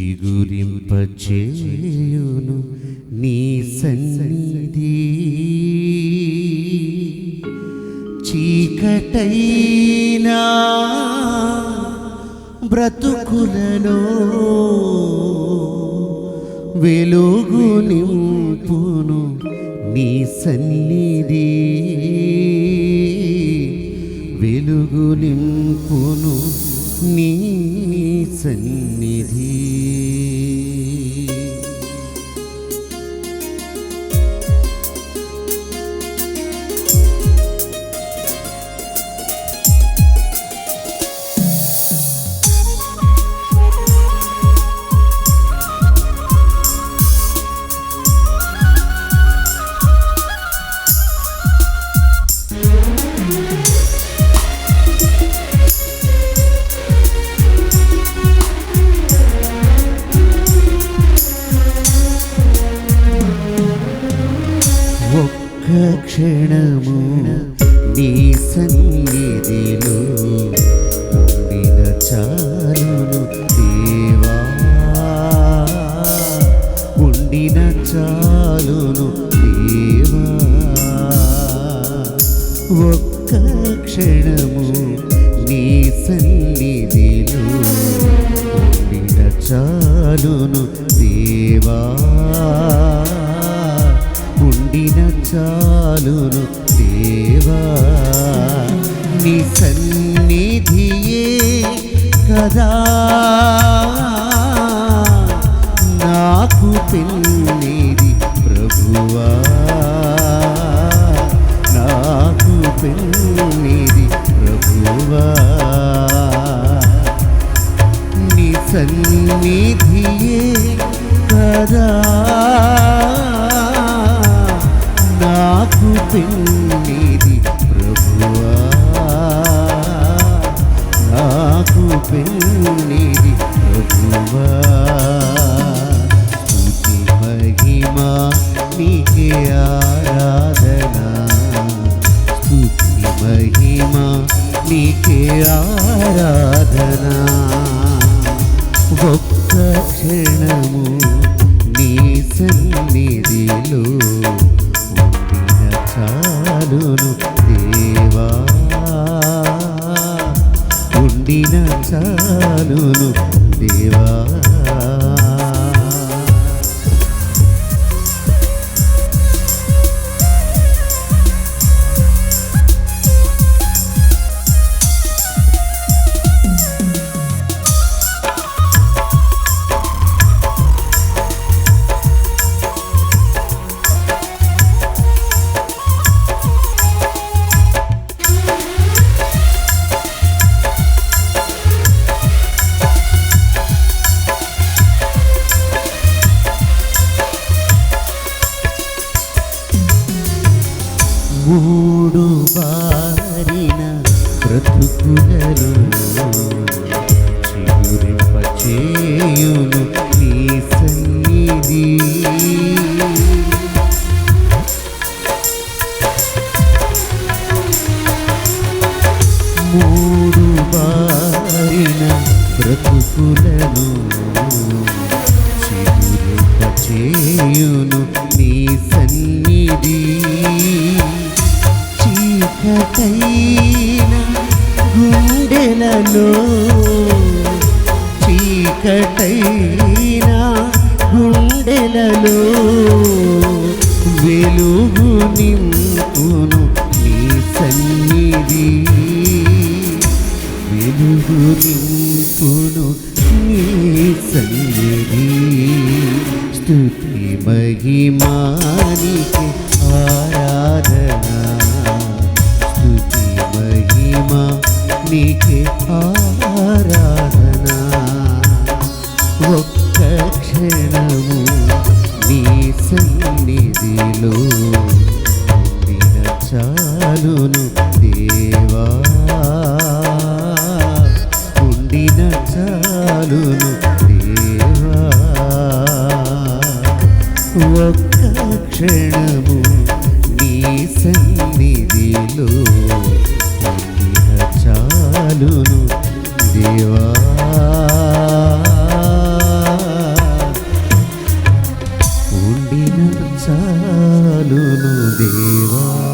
చిగురింపచేయును నీ సన్నిధి. చీకటైనా బ్రతుకులలో వెలుగు నింపును నీ సన్నిధి. వెలుగు నింపును నీ సన్నిధి. క్షణము నీ సన్నిధిలో ఉండిన చాలును దేవా. ఉండిన చాలును దేవా. ఒక్క క్షణము నీ సన్నిధిలో ఉండిన చాలును దేవా. చాలును దేవా నీ సన్నిధియే కదా. నాకు పెన్నిది ప్రభువా. నాకు పెన్నిది ప్రభువా. నీ సన్నిధియే కదా. పెన్నిది ప్రభువా? నాకు పెన్నిది ప్రభువా? స్తుతి మహిమా నీకే ఆరాధన? స్థుతి మహిమా నీకే ఆరాధన? ఒక్క క్షణము నీ సన్నిధిలో చాలును దేవా. బారిన బ్రతుకులలో చిగురింపచేయును నీ సన్నిధి. మూడు బారిన బ్రతుకులను చిగురింపచేయును నీ సన్నిధి. చీకటైన గుండెలలో చీకటైన గుండెలలో వెలుగు నింపును నీ సన్నిధి. వెలుగు నింపును నీ సన్నిధి. స్థుతి మహిమ నీకే ఆరాధనా. ఒక్క క్షణము నీ సన్నిధిలో చాలును దేవా. ఉండిన చాలును దేవా. ఒక్క క్షణము కలును దేవా.